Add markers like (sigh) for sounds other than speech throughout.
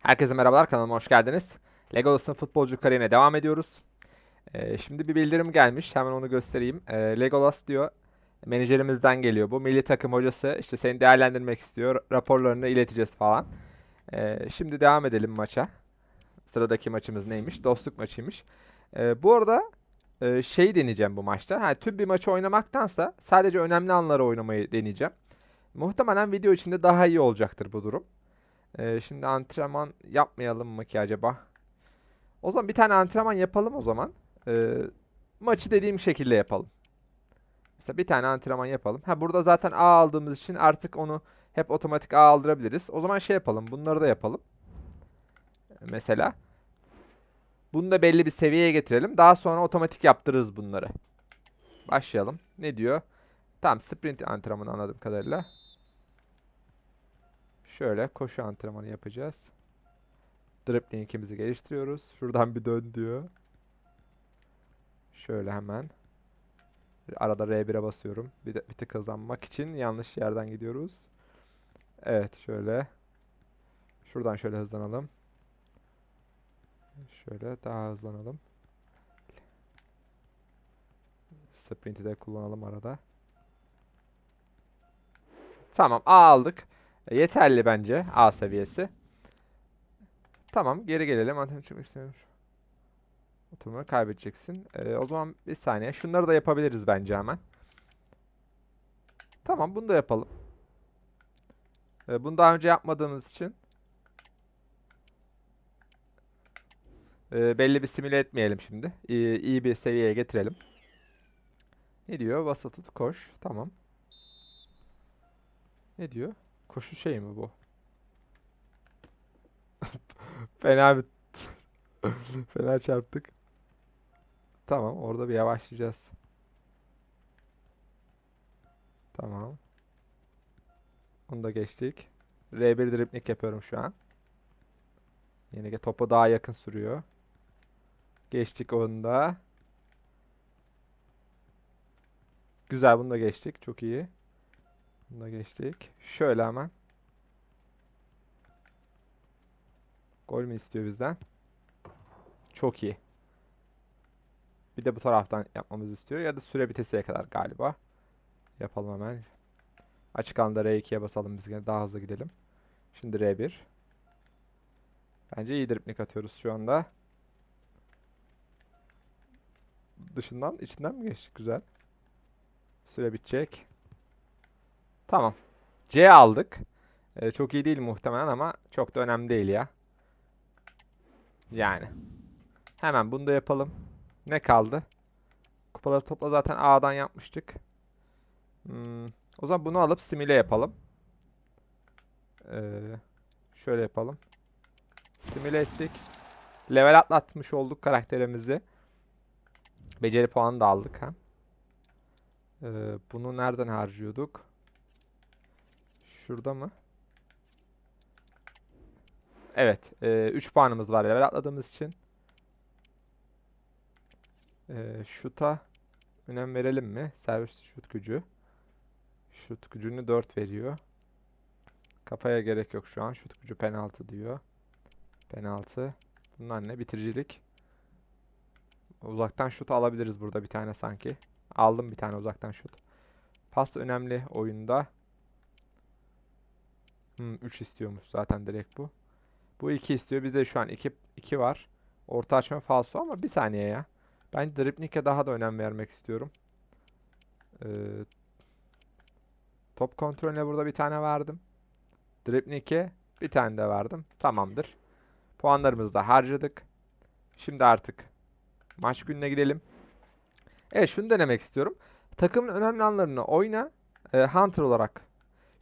Herkese merhabalar kanalıma hoş geldiniz. Legolas'ın futbolcu kariyerine devam ediyoruz. Ee, şimdi bir bildirim gelmiş. Hemen onu göstereyim. Ee, Legolas diyor. Menajerimizden geliyor. Bu milli takım hocası işte seni değerlendirmek istiyor. Raporlarını ileteceğiz falan. Ee, şimdi devam edelim maça. Sıradaki maçımız neymiş? Dostluk maçıymış. Ee, bu arada e, şey deneyeceğim bu maçta. Ha, tüm bir maçı oynamaktansa sadece önemli anları oynamayı deneyeceğim. Muhtemelen video içinde daha iyi olacaktır bu durum. Ee, şimdi antrenman yapmayalım mı ki acaba? O zaman bir tane antrenman yapalım o zaman. Ee, maçı dediğim şekilde yapalım. Mesela bir tane antrenman yapalım. Ha burada zaten A aldığımız için artık onu hep otomatik A aldırabiliriz. O zaman şey yapalım. Bunları da yapalım. Mesela. Bunu da belli bir seviyeye getirelim. Daha sonra otomatik yaptırırız bunları. Başlayalım. Ne diyor? Tamam sprint antrenmanı anladığım kadarıyla. Şöyle koşu antrenmanı yapacağız. Dribbling'imizi geliştiriyoruz. Şuradan bir dön diyor. Şöyle hemen. Arada R1'e basıyorum. Bir, de, bir tık hızlanmak için yanlış yerden gidiyoruz. Evet şöyle. Şuradan şöyle hızlanalım. Şöyle daha hızlanalım. Sprint'i de kullanalım arada. Tamam aldık. Yeterli bence A seviyesi. Tamam geri gelelim. Antrenman çıkmak. Oturmayı kaybedeceksin. E, o zaman bir saniye. Şunları da yapabiliriz bence hemen. Tamam bunu da yapalım. E, bunu daha önce yapmadığımız için e, belli bir simüle etmeyelim şimdi. İyi, iyi bir seviyeye getirelim. Ne diyor? Basa tut koş. Tamam. Ne diyor? Koşu şey mi bu? (laughs) Fena bir (laughs) fena çarptık. Tamam, orada bir yavaşlayacağız. Tamam. Onu da geçtik. R1 dribling yapıyorum şu an. Yine topu daha yakın sürüyor. Geçtik onu da. Güzel bunu da geçtik. Çok iyi. Bunu da geçtik. Şöyle hemen. Gol mü istiyor bizden? Çok iyi. Bir de bu taraftan yapmamızı istiyor. Ya da süre bitesiye kadar galiba. Yapalım hemen. Açık alanda R2'ye basalım biz gene daha hızlı gidelim. Şimdi R1. Bence iyi dripling atıyoruz şu anda. Dışından içinden mi geçtik? Güzel. Süre bitecek. Tamam. C aldık. Ee, çok iyi değil muhtemelen ama çok da önemli değil ya. Yani. Hemen bunu da yapalım. Ne kaldı? Kupaları topla zaten A'dan yapmıştık. Hmm, o zaman bunu alıp simüle yapalım. Ee, şöyle yapalım. Simüle ettik. Level atlatmış olduk karakterimizi. Beceri puanı da aldık ha. Ee, bunu nereden harcıyorduk? Şurada mı? Evet. 3 puanımız var level atladığımız için. E, şuta önem verelim mi? Servis şut gücü. Şut gücünü 4 veriyor. Kafaya gerek yok şu an. Şut gücü penaltı diyor. Penaltı. Bunlar ne? Bitiricilik. Uzaktan şut alabiliriz burada bir tane sanki. Aldım bir tane uzaktan şut. Pas önemli oyunda. Hmm, 3 istiyormuş zaten direkt bu. Bu 2 istiyor. Bizde şu an 2 2 var. Orta açma falso ama bir saniye ya. Ben dribling'e daha da önem vermek istiyorum. Ee, top kontrolüne burada bir tane verdim. Dribling'e bir tane de verdim. Tamamdır. Puanlarımızı da harcadık. Şimdi artık maç gününe gidelim. Evet şunu denemek istiyorum. Takımın önemli anlarını oyna. E, Hunter olarak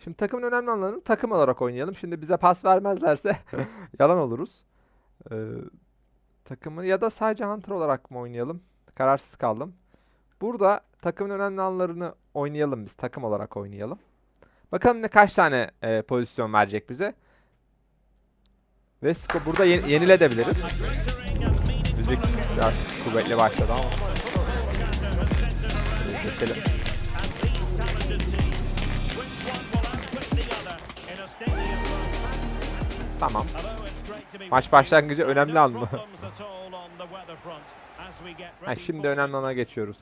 Şimdi takımın önemli anlarını takım olarak oynayalım. Şimdi bize pas vermezlerse (laughs) (laughs) yalan oluruz. Ee, takımı ya da sadece Hunter olarak mı oynayalım? Kararsız kaldım. Burada takımın önemli anlarını oynayalım biz. Takım olarak oynayalım. Bakalım ne kaç tane e, pozisyon verecek bize. Ve burada ye yeniledebiliriz. Müzik biraz kuvvetli başladı ama. Keselim. Tamam. Maç başlangıcı önemli an mı? Ha, şimdi önemli ana geçiyoruz.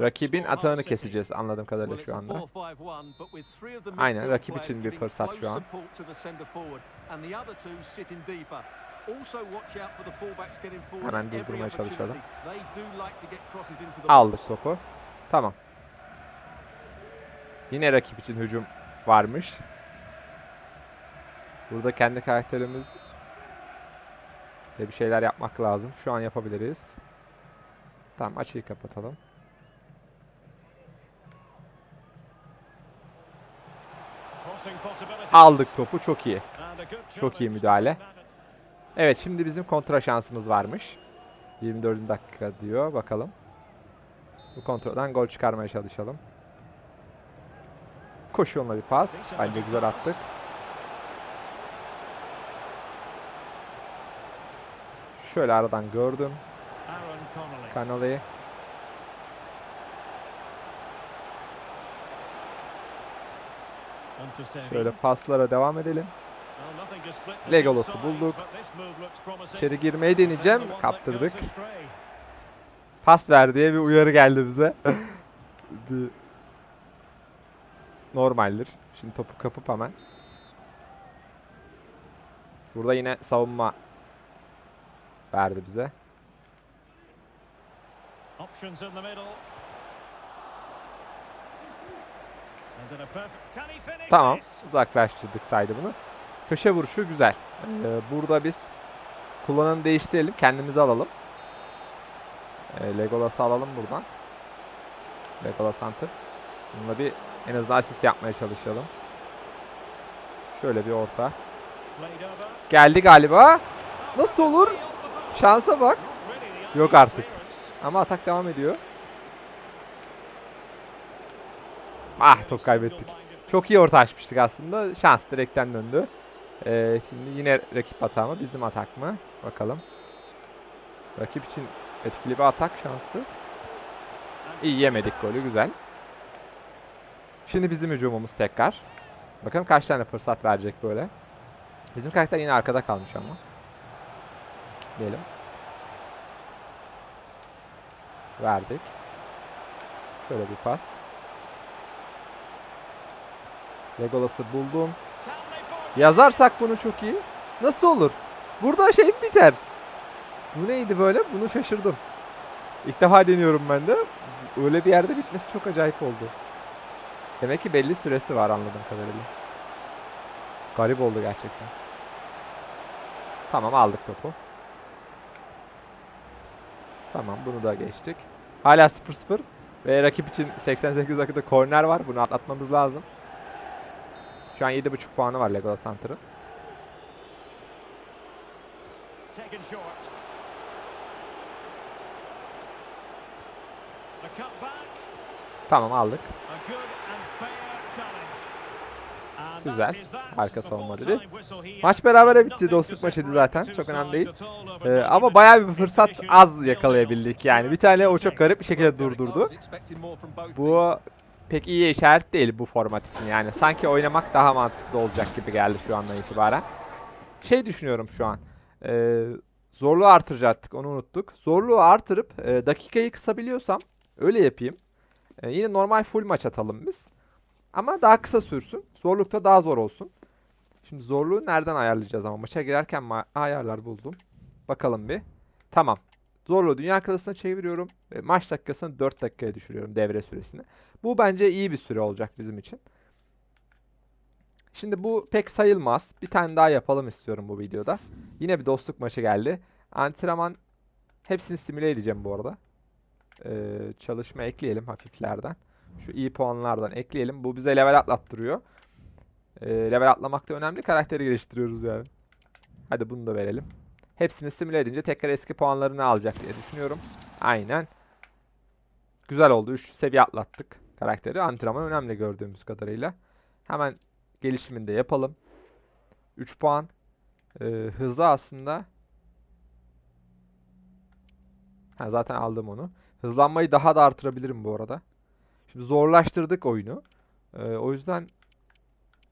Rakibin atağını keseceğiz anladığım kadarıyla şu anda. Aynen, rakip için bir fırsat şu an. Hemen durdurmaya çalışalım. Aldık topu. Tamam. Yine rakip için hücum varmış. Burada kendi karakterimiz de bir şeyler yapmak lazım. Şu an yapabiliriz. Tamam açıyı kapatalım. Aldık topu çok iyi. Çok iyi müdahale. Evet şimdi bizim kontra şansımız varmış. 24. dakika diyor bakalım. Bu kontrolden gol çıkarmaya çalışalım. Koşu yoluna bir pas. Bence güzel attık. Şöyle aradan gördüm. Kanalı. Şöyle paslara devam edelim. Legolas'ı bulduk. İçeri girmeyi deneyeceğim. Kaptırdık. Pas ver diye bir uyarı geldi bize. (laughs) bir normaldir. Şimdi topu kapıp hemen. Burada yine savunma verdi bize. Tamam. Uzaklaştırdık saydı bunu. Köşe vuruşu güzel. Ee, burada biz kullananı değiştirelim. Kendimizi alalım. Ee, Legolas'ı alalım buradan. Legolas Hunter. Bununla bir en azından asist yapmaya çalışalım. Şöyle bir orta. Geldi galiba. Nasıl olur? Şansa bak. Yok artık. Ama atak devam ediyor. Ah top kaybettik. Çok iyi orta açmıştık aslında. Şans direkten döndü. Ee, şimdi yine rakip hata mı? Bizim atak mı? Bakalım. Rakip için etkili bir atak şansı. İyi yemedik golü. Güzel. Şimdi bizim hücumumuz tekrar. Bakalım kaç tane fırsat verecek böyle. Bizim karakter yine arkada kalmış ama. Diyelim. Verdik. Şöyle bir pas. Legolas'ı buldum. Yazarsak bunu çok iyi. Nasıl olur? Burada şey biter? Bu neydi böyle? Bunu şaşırdım. İlk defa deniyorum ben de. Öyle bir yerde bitmesi çok acayip oldu. Demek ki belli süresi var anladığım kadarıyla. Garip oldu gerçekten. Tamam aldık topu. Tamam bunu da geçtik. Hala 0-0. Ve rakip için 88 dakikada korner var. Bunu atlatmamız lazım. Şu an 7.5 puanı var Legolas Hunter'ın. Tamam aldık. Güzel. Harika savunma dedi. Maç berabere bitti. Dostluk maçıydı zaten. Çok önemli değil. Ee, ama bayağı bir fırsat az yakalayabildik yani. Bir tane o çok garip bir şekilde durdurdu. Bu pek iyi işaret değil bu format için yani. Sanki oynamak daha mantıklı olacak gibi geldi şu andan itibaren. Şey düşünüyorum şu an. Ee, zorluğu artıracaktık onu unuttuk. Zorluğu artırıp e, dakikayı kısabiliyorsam öyle yapayım. E, yine normal full maç atalım biz. Ama daha kısa sürsün. Zorlukta daha zor olsun. Şimdi zorluğu nereden ayarlayacağız ama maça girerken ma- ayarlar buldum. Bakalım bir. Tamam. Zorluğu dünya klasına çeviriyorum. Ve maç dakikasını 4 dakikaya düşürüyorum devre süresini. Bu bence iyi bir süre olacak bizim için. Şimdi bu pek sayılmaz. Bir tane daha yapalım istiyorum bu videoda. Yine bir dostluk maçı geldi. Antrenman hepsini simüle edeceğim bu arada. Ee, çalışma ekleyelim hafiflerden. Şu iyi puanlardan ekleyelim. Bu bize level atlattırıyor. Ee, level atlamak da önemli. Karakteri geliştiriyoruz yani. Hadi bunu da verelim. Hepsini simüle edince tekrar eski puanlarını alacak diye düşünüyorum. Aynen. Güzel oldu. 3 seviye atlattık karakteri. Antrenman önemli gördüğümüz kadarıyla. Hemen gelişimini de yapalım. 3 puan. Ee, hızlı aslında. Ha, zaten aldım onu. Hızlanmayı daha da artırabilirim bu arada. Şimdi zorlaştırdık oyunu. Ee, o yüzden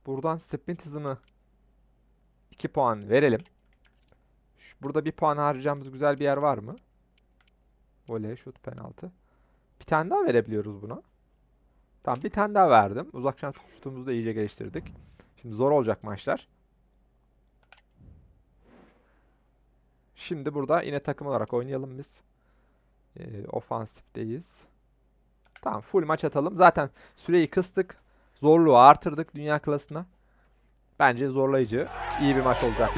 buradan sprint hızını 2 puan verelim. Şu- Burada bir puan harcayacağımız güzel bir yer var mı? Voley, şut, penaltı. Bir tane daha verebiliyoruz buna. Tamam bir tane daha verdim. Uzaktan şutumuzu da iyice geliştirdik. Şimdi zor olacak maçlar. Şimdi burada yine takım olarak oynayalım biz. Ee, ofansifteyiz. Tamam full maç atalım. Zaten süreyi kıstık. Zorluğu artırdık dünya klasına. Bence zorlayıcı. iyi bir maç olacak.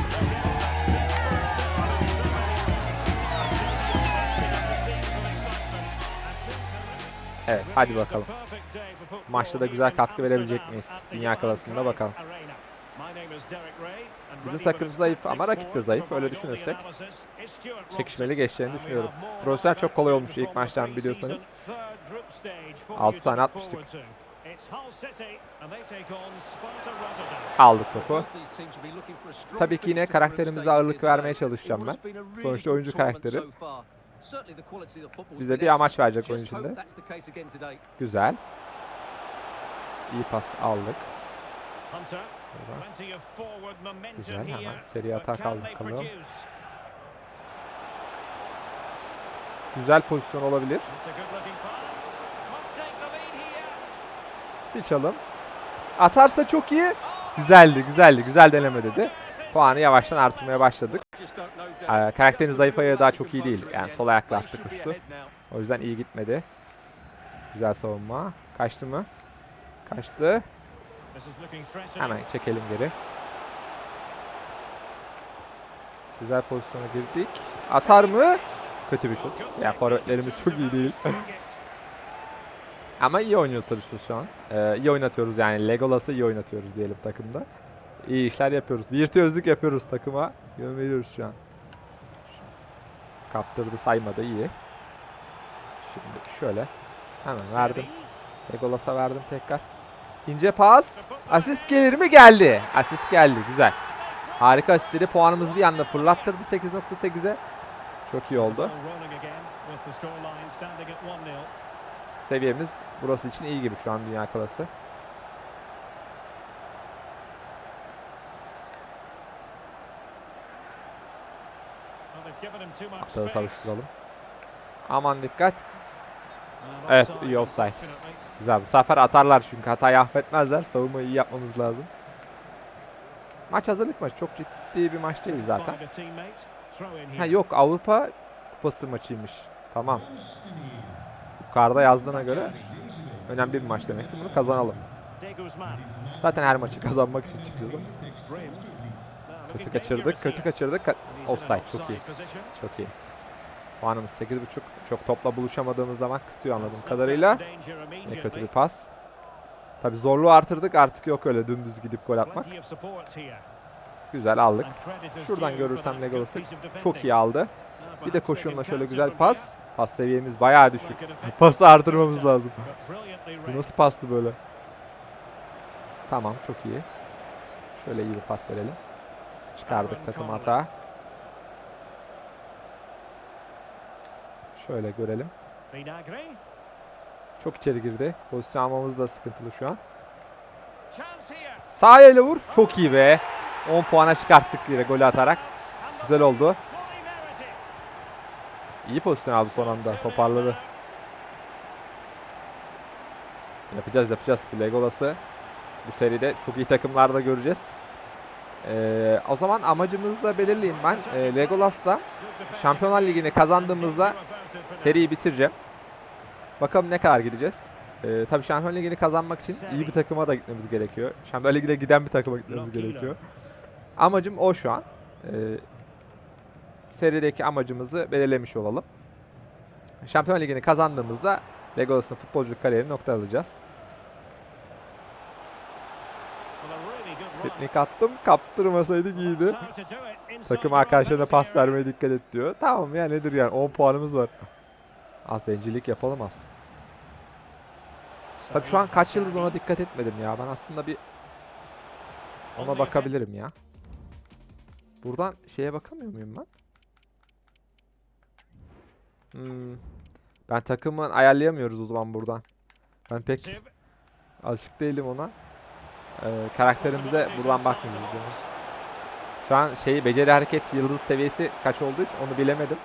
Evet hadi bakalım. Maçta da güzel katkı verebilecek miyiz? Dünya klasında bakalım. Bizim takım zayıf ama rakip de zayıf. Öyle düşünürsek çekişmeli geçeceğini düşünüyorum. Profesyonel çok kolay olmuş ilk maçtan biliyorsanız. Altı tane atmıştık. Aldık topu. Tabii ki yine karakterimize ağırlık vermeye çalışacağım ben. Sonuçta oyuncu karakteri. Bize bir amaç verecek oyun içinde. Güzel. İyi pas aldık. Güzel hemen seri atak aldık bakalım. Güzel pozisyon olabilir. Bir. Atarsa çok iyi. Güzeldi, güzeldi. Güzel deneme dedi. Puanı yavaştan artırmaya başladık. Ee, karakterin zayıf ayağı daha çok iyi değil. Yani sol ayakla attı kuştu. O yüzden iyi gitmedi. Güzel savunma. Kaçtı mı? Kaçtı. Hemen çekelim geri. Güzel pozisyona girdik. Atar mı? Kötü bir şut. Yani forvetlerimiz çok iyi değil. (laughs) Ama iyi oynatıyoruz şu an. Ee, iyi oynatıyoruz yani. Legolas'ı iyi oynatıyoruz diyelim takımda. İyi işler yapıyoruz. Virtüözlük yapıyoruz takıma. Yön veriyoruz şu an. Kaptırdı saymadı iyi. Şimdi şöyle. Hemen verdim. Legolas'a verdim tekrar. İnce pas. Asist gelir mi? Geldi. Asist geldi. Güzel. Harika asistleri puanımızı bir anda fırlattırdı 8.8'e. Çok iyi oldu. Seviyemiz burası için iyi gibi şu an dünya klası. Atları savuşturalım. Aman dikkat. Evet, iyi offside. Güzel. Bu sefer atarlar çünkü hatayı affetmezler. Savunmayı iyi yapmamız lazım. Maç hazırlık maçı. Çok ciddi bir maç değil zaten. Ha yok Avrupa Kupası maçıymış. Tamam. Yukarıda yazdığına göre önemli bir maç demek ki. Bunu kazanalım. Zaten her maçı kazanmak için çıkacağız. Kötü kaçırdık. Kötü kaçırdık. Ka- Offside. Çok iyi. Çok iyi. Puanımız 8.5. Çok topla buluşamadığımız zaman kısıyor anladığım kadarıyla. Ne kötü bir pas. Tabi zorluğu artırdık. Artık yok öyle dümdüz gidip gol atmak. Güzel aldık. Şuradan görürsem Legolas'ı çok iyi aldı. Bir de koşuyla şöyle güzel pas. Pas seviyemiz bayağı düşük. Pası artırmamız lazım. Bu nasıl pastı böyle? Tamam çok iyi. Şöyle iyi bir pas verelim. Çıkardık takım hata. Şöyle görelim. Çok içeri girdi. Pozisyon almamız da sıkıntılı şu an. Sağ elle vur. Çok iyi be. 10 puana çıkarttık yine golü atarak. Güzel oldu. İyi pozisyon aldı son anda. Toparladı. Yapacağız yapacağız. Legolas'ı bu seride çok iyi takımlarda göreceğiz. Ee, o zaman amacımızı da belirleyeyim ben. Ee, Legolas'la Şampiyonlar Ligi'ni kazandığımızda seriyi bitireceğim. Bakalım ne kadar gideceğiz. Ee, tabii Şampiyonlar Ligi'ni kazanmak için iyi bir takıma da gitmemiz gerekiyor. Şampiyonlar Ligi'ne giden bir takıma gitmemiz gerekiyor. Amacım o şu an. Ee, serideki amacımızı belirlemiş olalım. Şampiyonlar Ligi'ni kazandığımızda Legolas'ın futbolculuk kariyerini nokta alacağız. Teknik attım. Kaptırmasaydık iyiydi. Takım arkadaşlarına pas vermeye dikkat et diyor. Tamam ya nedir yani 10 puanımız var. Az bencillik yapalım az. Tabii şu an kaç yıldız ona dikkat etmedim ya. Ben aslında bir ona bakabilirim ya. Buradan şeye bakamıyor muyum ben? Hmm. Ben takımı ayarlayamıyoruz o zaman buradan. Ben pek alışık değilim ona. Ee, karakterimize buradan bakmıyoruz. Şu an şeyi beceri hareket yıldız seviyesi kaç olduğu için onu bilemedim.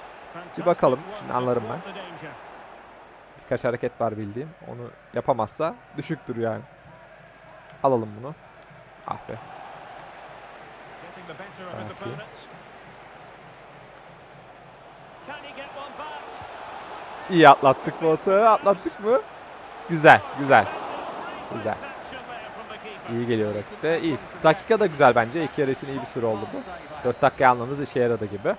Bir bakalım, şimdi anlarım ben. Birkaç hareket var bildiğim. Onu yapamazsa düşüktür yani. Alalım bunu. Ah be. Sakin. İyi atlattık atağı. Atlattık mı? Güzel, güzel. Güzel. İyi geliyor rakipte. İyi. Dakika da güzel bence. İlk yarı için iyi bir süre oldu bu. 4 dakika almamız işe yaradı gibi.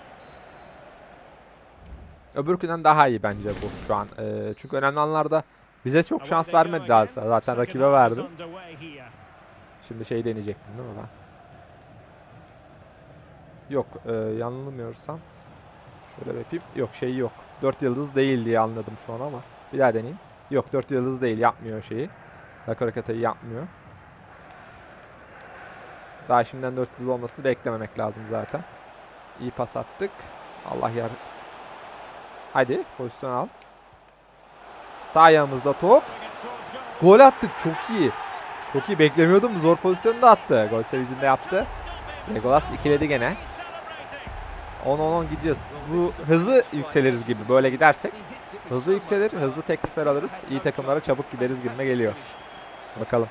Öbürkünden daha iyi bence bu şu an. Ee, çünkü önemli anlarda bize çok şans vermedi daha. Zaten rakibe verdi. Şimdi şey deneyecektim değil mi ben? Yok, e, yanılmıyorsam. Şöyle yapayım. Yok şey yok. 4 yıldız değil diye anladım şu an ama. Bir daha deneyeyim. Yok 4 yıldız değil yapmıyor şeyi. Nakarakatayı yapmıyor. Daha şimdiden 4 yıldız olmasını beklememek lazım zaten. İyi pas attık. Allah yar. Hadi pozisyon al. Sağ ayağımızda top. Gol attık çok iyi. Çok iyi beklemiyordum. Zor pozisyonu da attı. Gol sevincinde yaptı. Legolas ikiledi gene. 10-10-10 gideceğiz. Bu hızlı yükseliriz gibi böyle gidersek. Hızlı yükselir, hızlı teklifler alırız. İyi takımlara çabuk gideriz gibime geliyor. Bakalım.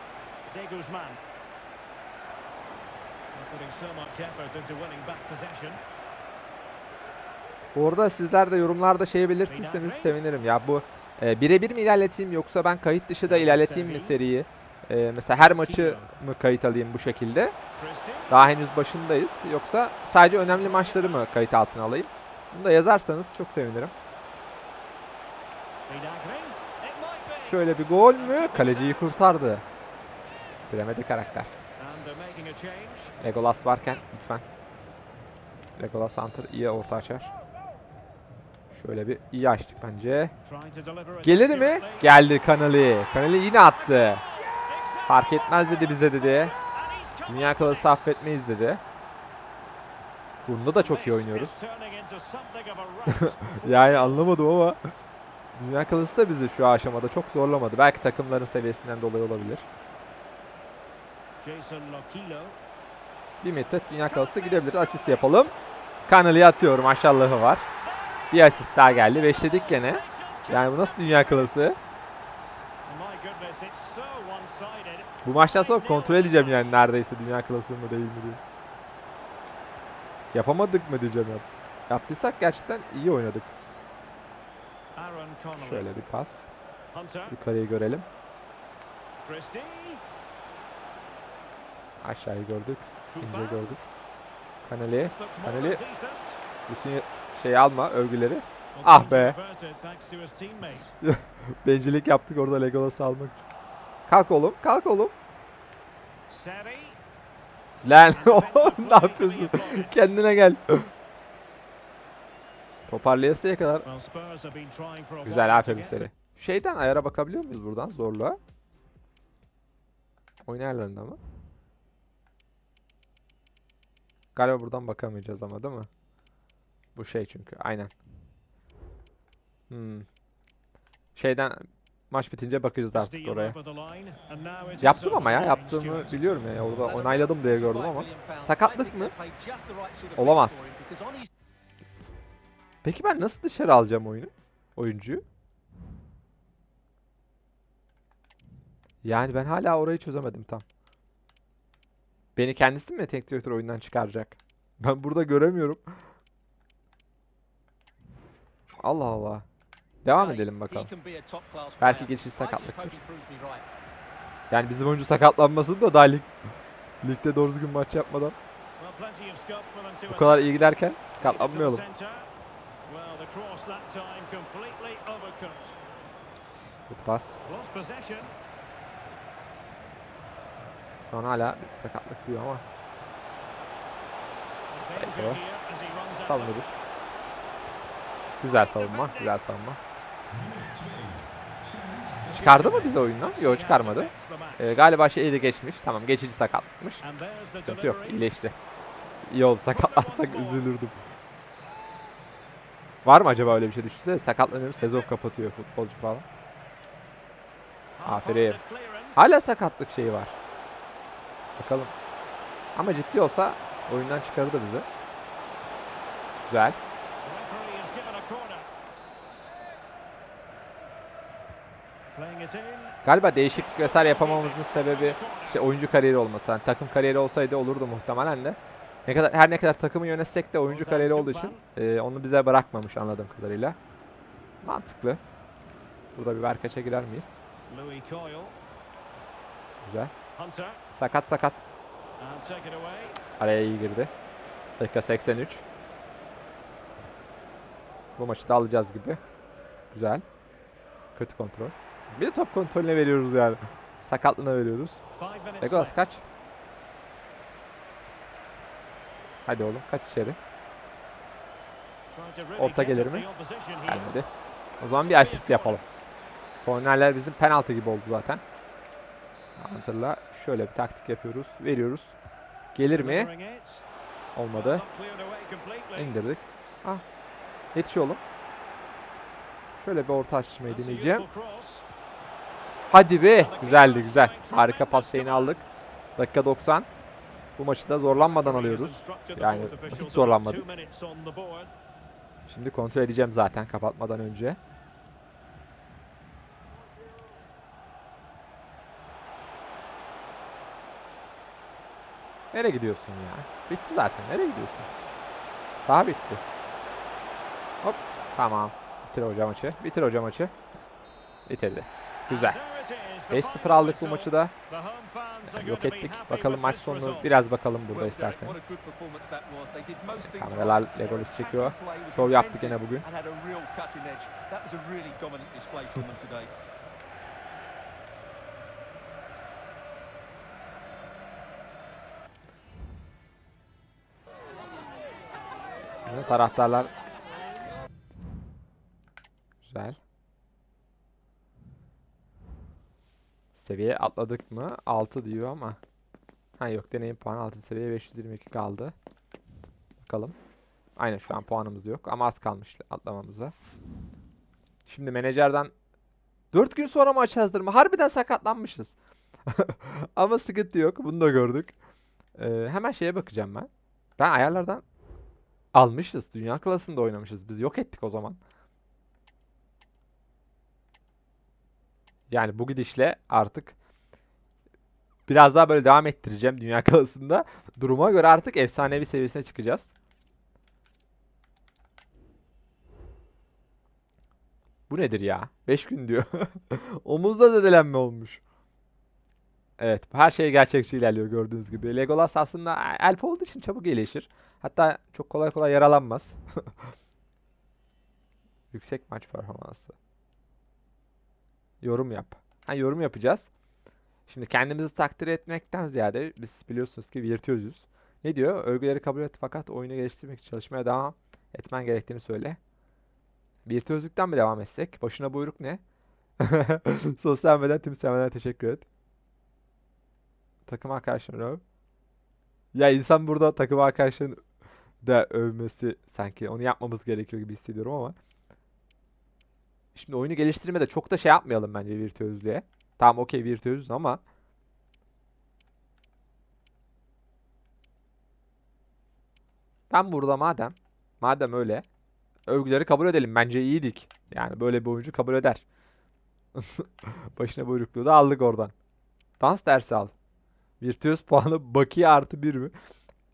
Bu arada sizler de yorumlarda şey belirtirseniz sevinirim ya bu e, birebir mi ilerleteyim yoksa ben kayıt dışı da ilerleteyim mi seriyi? E, mesela her maçı mı kayıt alayım bu şekilde? Daha henüz başındayız. Yoksa sadece önemli maçları mı kayıt altına alayım? Bunu da yazarsanız çok sevinirim. Şöyle bir gol mü? Kaleciyi kurtardı. Bitiremedi karakter. Legolas varken lütfen. Legolas Hunter iyi orta açar. Şöyle bir iyi açtık bence. Gelir mi? Geldi Kanali. Kanali yine attı. Fark etmez dedi bize dedi. Dünya klası affetmeyiz dedi. Bunda da çok iyi oynuyoruz. (laughs) Yani anlamadım ama Dünya klası da bizi şu aşamada çok zorlamadı. Belki takımların seviyesinden dolayı olabilir. Bir müddet Dünya klası gidebilir. Asist yapalım. Kanali'ye atıyorum. Maşallahı var. Bir asist daha geldi. Beşledik gene. Yani bu nasıl Dünya klası? Bu maçtan sonra kontrol edeceğim yani neredeyse Dünya klası mı değil mi diye. Yapamadık mı diyeceğim ya. Yaptıysak gerçekten iyi oynadık. Şöyle bir pas. Yukarıyı görelim. Aşağıyı gördük. İnce gördük. Kanali. Kanali. Bütün şeyi alma övgüleri. Ah be. (laughs) Bencillik yaptık orada Legolas'ı almak için. Kalk oğlum. Kalk oğlum. Lan ne yapıyorsun? Kendine gel. Toparlayasıya kadar. Güzel aferin seni. Şeyden ayara bakabiliyor muyuz buradan zorluğa? Oyun ayarlarında mı? Galiba buradan bakamayacağız ama değil mi? Bu şey çünkü aynen. Hmm. Şeyden maç bitince bakacağız artık oraya. Yaptım ama ya yaptığımı biliyorum ya orada onayladım diye gördüm ama. Sakatlık mı? Olamaz. Peki ben nasıl dışarı alacağım oyunu? Oyuncuyu? Yani ben hala orayı çözemedim tam. Beni kendisi mi tek direktör oyundan çıkaracak? Ben burada göremiyorum. Allah Allah. Devam edelim bakalım. Belki geçiş sakatlıktır. Yani bizim oyuncu sakatlanmasın da daha lig, ligde doğru düzgün maç yapmadan bu kadar iyi giderken sakatlanmayalım. Good pas. Şu an hala bir sakatlık diyor ama Seko. savunuruz. Güzel savunma, güzel savunma. Çıkardı mı bize oyundan? Yok çıkarmadı. Ee, galiba şeyi de geçmiş. Tamam geçici sakatlıkmış. Sıkıntı yok, iyileşti. İyi oldu sakatlansak üzülürdüm. Var mı acaba öyle bir şey düşünsene? Sakatlanıyor, sezon kapatıyor futbolcu falan. Aferin. Hala sakatlık şeyi var. Bakalım. Ama ciddi olsa oyundan çıkardı bizi. Güzel. Galiba değişiklik vesaire yapamamamızın sebebi işte oyuncu kariyeri olması. Yani takım kariyeri olsaydı olurdu muhtemelen de. Ne kadar her ne kadar takımı yönetsek de oyuncu kariyeri olduğu için e, onu bize bırakmamış anladığım kadarıyla. Mantıklı. Burada bir verkaça girer miyiz? Güzel. Sakat sakat. Araya iyi girdi. Dakika 83. Bu maçı da alacağız gibi. Güzel. Kötü kontrol. Bir de top kontrolüne veriyoruz yani. Sakatlığına veriyoruz. Legolas kaç. Hadi oğlum kaç içeri. Orta gelir mi? Gelmedi. O zaman bir asist yapalım. Kornerler bizim penaltı gibi oldu zaten. Hunter'la şöyle bir taktik yapıyoruz. Veriyoruz. Gelir mi? Olmadı. İndirdik. Ah. Yetiş oğlum. Şöyle bir orta açmayı deneyeceğim. Hadi be. Güzeldi güzel. Harika pas şeyini aldık. Dakika 90. Bu maçı da zorlanmadan alıyoruz. Yani hiç zorlanmadık. Şimdi kontrol edeceğim zaten kapatmadan önce. Nereye gidiyorsun ya? Bitti zaten. Nereye gidiyorsun? Sağ bitti. Hop. Tamam. Bitir hocam maçı. Bitir hocam maçı. Bitirdi. Güzel. 5-0 aldık bu maçı da. Yani yok ettik. Bakalım maç sonunu biraz bakalım burada isterseniz. Kameralar Legolas çekiyor. Şov yaptı gene bugün. (laughs) Taraftarlar Seviye atladık mı? 6 diyor ama. Ha yok deneyim puanı 6 seviye 522 kaldı. Bakalım. Aynen şu an puanımız yok ama az kalmış atlamamıza. Şimdi menajerden 4 gün sonra maç yazdırma. Harbiden sakatlanmışız. (laughs) ama sıkıntı yok. Bunu da gördük. Ee, hemen şeye bakacağım ben. Ben ayarlardan almışız. Dünya klasında oynamışız. Biz yok ettik o zaman. Yani bu gidişle artık biraz daha böyle devam ettireceğim dünya (laughs) klasında. Duruma göre artık efsanevi seviyesine çıkacağız. Bu nedir ya? 5 gün diyor. (laughs) Omuzda zedelenme olmuş. Evet, her şey gerçekçi ilerliyor gördüğünüz gibi. Legolas aslında elf olduğu için çabuk iyileşir. Hatta çok kolay kolay yaralanmaz. (laughs) Yüksek maç performansı. Yorum yap. Ha yorum yapacağız. Şimdi kendimizi takdir etmekten ziyade biz biliyorsunuz ki virtüözüz. Ne diyor? Övgüleri kabul et fakat oyunu geliştirmek için çalışmaya devam etmen gerektiğini söyle. Virtüözlükten mi devam etsek? Başına buyruk ne? (laughs) Sosyal medyadan tüm sevmenlere teşekkür et. Takım arkadaşlarını öv. Ya insan burada takım arkadaşlarını da övmesi sanki onu yapmamız gerekiyor gibi hissediyorum ama. Şimdi oyunu geliştirmede çok da şey yapmayalım bence virtüözlüğe. Tamam okey virtüözüz ama ben burada madem madem öyle övgüleri kabul edelim. Bence iyiydik. Yani böyle bir oyuncu kabul eder. (laughs) Başına buyrukluğu da aldık oradan. Dans dersi al. Virtüöz puanı (laughs) bakiye artı 1 mi?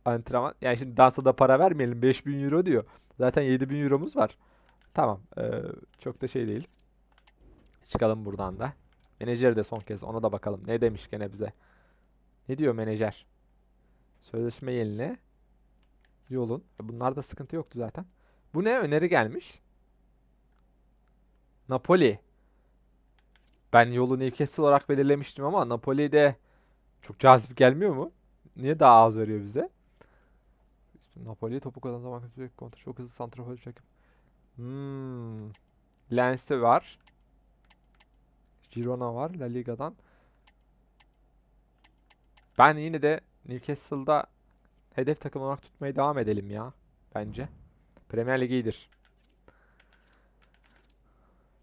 Antrenman. Yani şimdi dansa da para vermeyelim. 5000 euro diyor. Zaten 7000 euromuz var. Tamam. eee, çok da şey değil. Çıkalım buradan da. Menajer de son kez ona da bakalım. Ne demiş gene bize. Ne diyor menajer? Sözleşme yenile. Yolun. E, Bunlarda sıkıntı yoktu zaten. Bu ne? Öneri gelmiş. Napoli. Ben yolu Newcastle olarak belirlemiştim ama Napoli de çok cazip gelmiyor mu? Niye daha az veriyor bize? Napoli topu kazan zaman kontra çok hızlı santrafor çekip. Hmm. Lens'i var. Girona var La Liga'dan. Ben yine de Newcastle'da hedef takım olarak tutmaya devam edelim ya. Bence. Premier Lig iyidir.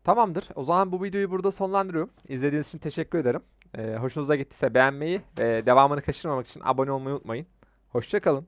Tamamdır. O zaman bu videoyu burada sonlandırıyorum. İzlediğiniz için teşekkür ederim. Ee, hoşunuza gittiyse beğenmeyi ve devamını kaçırmamak için abone olmayı unutmayın. Hoşçakalın.